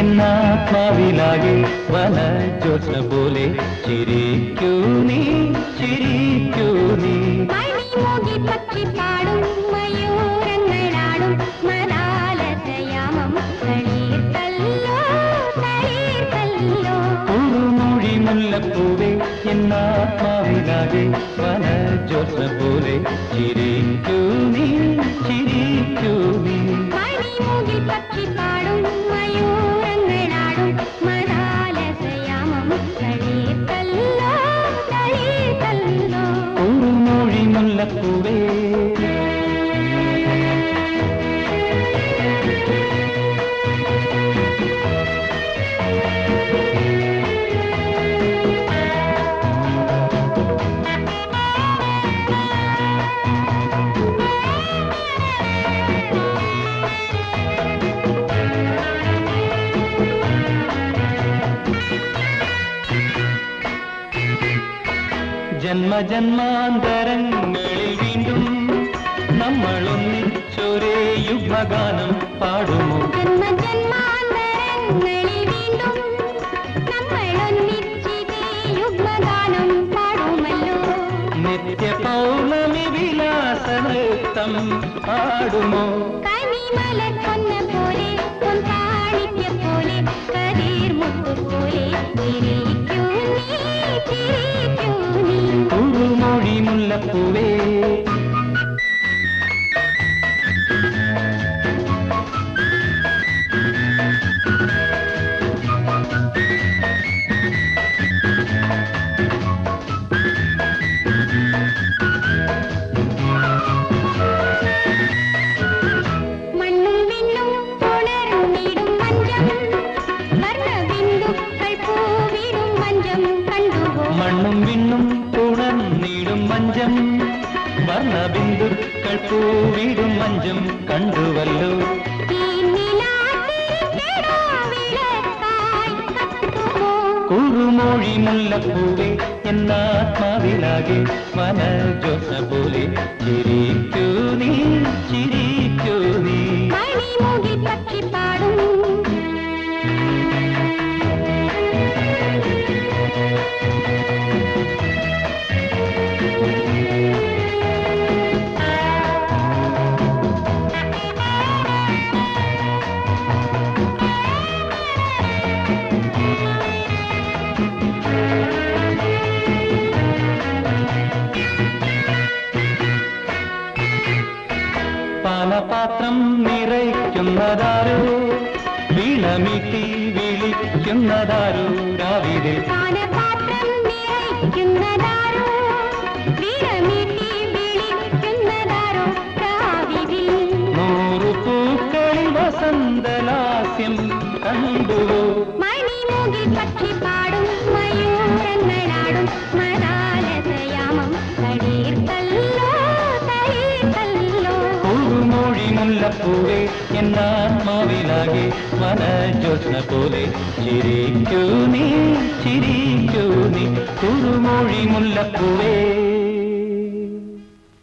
എന്നാത്മാവിലാകെ വന ജ്യോത്സ്ന പോലെ ചിരിക്കൂ നീ ചിരിക്കൂ നീ. പക്ഷി പാടും മയൂരങ്ങളാടും മലാലസയാമം തളീർത്തല്ലോ തളീർത്തല്ലോ കുറുമൊഴി മുല്ലപ്പൂവേ എന്നാത്മാവിലാകെ വന ജ്യോത്സ്ന പോലെ ചിരിക്കൂ നീ ചിരിക്കൂ ജന്മജന്മാന്തരങ്ങളിൽ വീണ്ടും നമ്മൾ ഒന്നിച്ചൊരേ യുഗ്മഗാനം പാടുമോ? ജന്മജന്മാന്തരങ്ങളിൽ വീണ്ടും നമ്മൾ ഒന്നിച്ചിതേ യുഗ്മഗാനം പാടുമല്ലോ. നിത്യ പൗർണമി വിലാസനൃത്തം പാടുമോ? കനിമല കൊന്ന കുറുമൊഴി മുല്ലപ്പൂവേ ഉണർന്നിടും മഞ്ചം വർണ്ണബിന്ദുക്കൾ പൂവിടും മഞ്ചം കണ്ടുവല്ലോ ഈ നിലാത്തിരിക്കെടോ വിളക്കായി കത്തുമോ കുറുമൊഴി മുല്ലപ്പൂവേ എന്നാത്മാവിലാകെ വനജോസ പോലെ ചിരിക്കൂ പാനപാത്രം നിറയ്ക്കുന്നതാരോ? വീണമീട്ടി വിളിക്കുന്നതാരോ? രാവിലെ നൂറു പൂക്കളിൽ വസന്തലാസ്യം കണ്ടുവോ മണിമുകിൽ പക്ഷി കുറുമൊഴി എന്നാമാവിലാകെ മന വനജോത്സ്ന പോലെ ചിരിക്കൂ നീ ചിരിക്കൂ നീ കുറുമൊഴി മുല്ലപ്പൂവേ.